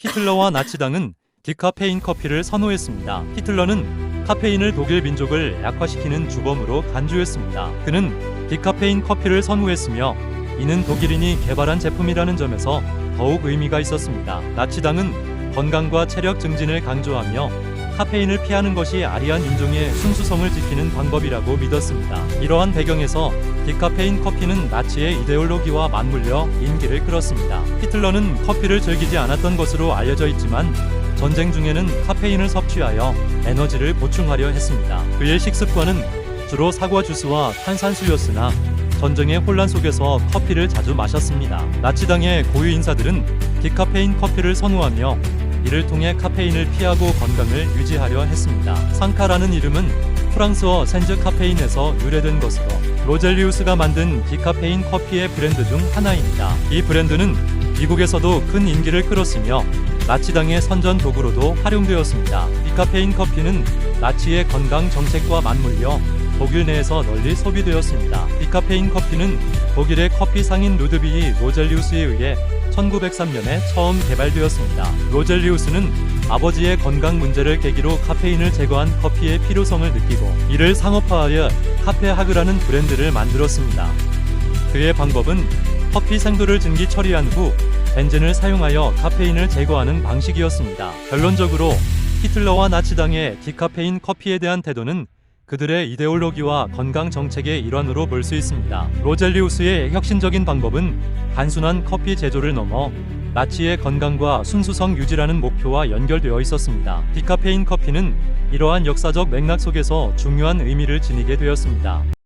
히틀러와 나치당은 디카페인 커피를 선호했습니다. 히틀러는 카페인을 독일 민족을 약화시키는 주범으로 간주했습니다. 그는 디카페인 커피를 선호했으며 이는 독일인이 개발한 제품이라는 점에서 더욱 의미가 있었습니다. 나치당은 건강과 체력 증진을 강조하며 카페인을 피하는 것이 아리안 인종의 순수성을 지키는 방법이라고 믿었습니다. 이러한 배경에서 디카페인 커피는 나치의 이데올로기와 맞물려 인기를 끌었습니다. 히틀러는 커피를 즐기지 않았던 것으로 알려져 있지만 전쟁 중에는 카페인을 섭취하여 에너지를 보충하려 했습니다. 그의 식습관은 주로 사과 주스와 탄산수였으나 전쟁의 혼란 속에서 커피를 자주 마셨습니다. 나치당의 고유 인사들은 디카페인 커피를 선호하며 이를 통해 카페인을 피하고 건강을 유지하려 했습니다. 상카라는 이름은 프랑스어 센즈 카페인에서 유래된 것으로 로젤리우스가 만든 디카페인 커피의 브랜드 중 하나입니다. 이 브랜드는 미국에서도 큰 인기를 끌었으며 나치당의 선전 도구로도 활용되었습니다. 디카페인 커피는 나치의 건강 정책과 맞물려 독일 내에서 널리 소비되었습니다. 디카페인 커피는 독일의 커피 상인 루드비히 로젤리우스에 의해 1903년에 처음 개발되었습니다. 로젤리우스는 아버지의 건강 문제를 계기로 카페인을 제거한 커피의 필요성을 느끼고 이를 상업화하여 카페하그라는 브랜드를 만들었습니다. 그의 방법은 커피 생도를 증기 처리한 후 벤젠을 사용하여 카페인을 제거하는 방식이었습니다. 결론적으로 히틀러와 나치당의 디카페인 커피에 대한 태도는 그들의 이데올로기와 건강 정책의 일환으로 볼 수 있습니다. 로젤리우스의 혁신적인 방법은 단순한 커피 제조를 넘어 나치의 건강과 순수성 유지라는 목표와 연결되어 있었습니다. 디카페인 커피는 이러한 역사적 맥락 속에서 중요한 의미를 지니게 되었습니다.